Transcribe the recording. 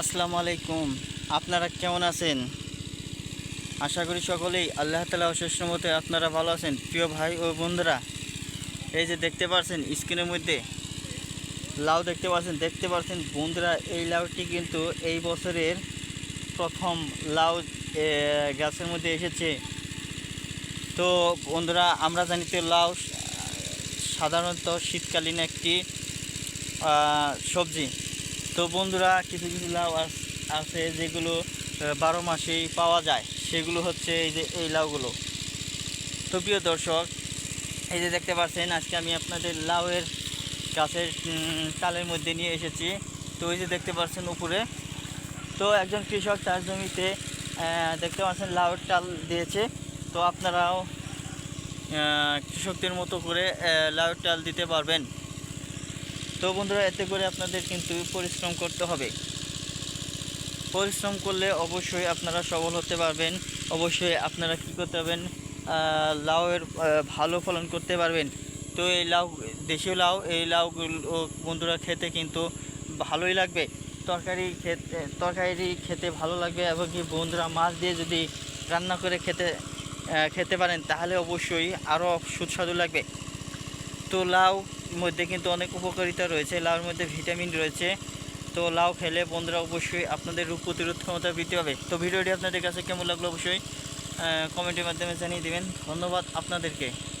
আসসালামু আলাইকুম। আপনারা কেমন আছেন? আশা করি সকলেই আল্লাহ তালা অশেষ মতে আপনারা ভালো আছেন। প্রিয় ভাই ও বন্ধুরা, এই যে দেখতে পাচ্ছেন স্ক্রিনের মধ্যে, লাউ দেখতে পাচ্ছেন দেখতে পাচ্ছেন বন্ধুরা, এই লাউটি কিন্তু এই বছরের প্রথম লাউ গাছের মধ্যে এসেছে। তো বন্ধুরা, আমরা জানি তো লাউ সাধারণত শীতকালীন একটি সবজি। তো বন্ধুরা, কিছু কিছু লাউ আছে যেগুলো বারো মাসেই পাওয়া যায়। সেগুলো হচ্ছে এই যে, এই লাউগুলো। তো প্রিয় দর্শক, এই যে দেখতে পাচ্ছেন, আজকে আমি আপনাদের লাউয়ের গাছের টালের মধ্যে নিয়ে এসেছি। তো এই যে দেখতে পাচ্ছেন উপরে, তো একজন কৃষক তার জমিতে দেখতে পাচ্ছেন লাউয়ের টাল দিয়েছে। তো আপনারাও কৃষকদের মতো করে লাউয়ের টাল দিতে পারবেন। তো বন্ধুরা, এতে করে আপনাদের কিন্তু পরিশ্রম করতে হবে। পরিশ্রম করলে অবশ্যই আপনারা সবল হতে পারবেন। অবশ্যই আপনারা কী করতে পারবেন? লাউয়ের ভালো ফলন করতে পারবেন। তো এই লাউ, দেশীয় লাউ, এই লাউগুলো বন্ধুরা খেতে কিন্তু ভালোই লাগবে। তরকারি খেতে তরকারি খেতে ভালো লাগবে এবং কি বন্ধুরা মাছ দিয়ে যদি রান্না করে খেতে খেতে পারেন, তাহলে অবশ্যই আরও সুস্বাদু লাগবে। তো লাউ মধ্যে কিন্তু অনেক উপকারিতা রয়েছে। লাউর মধ্যে ভিটামিন রয়েছে। তো লাউ খেলে বন্ধুরা অবশ্যই আপনাদের রোগ প্রতিরোধ ক্ষমতা বৃদ্ধি হবে। তো ভিডিওটি আপনাদের কাছে কেমন লাগল অবশ্যই কমেন্টের মাধ্যমে জানিয়ে দিবেন। ধন্যবাদ আপনাদেরকে।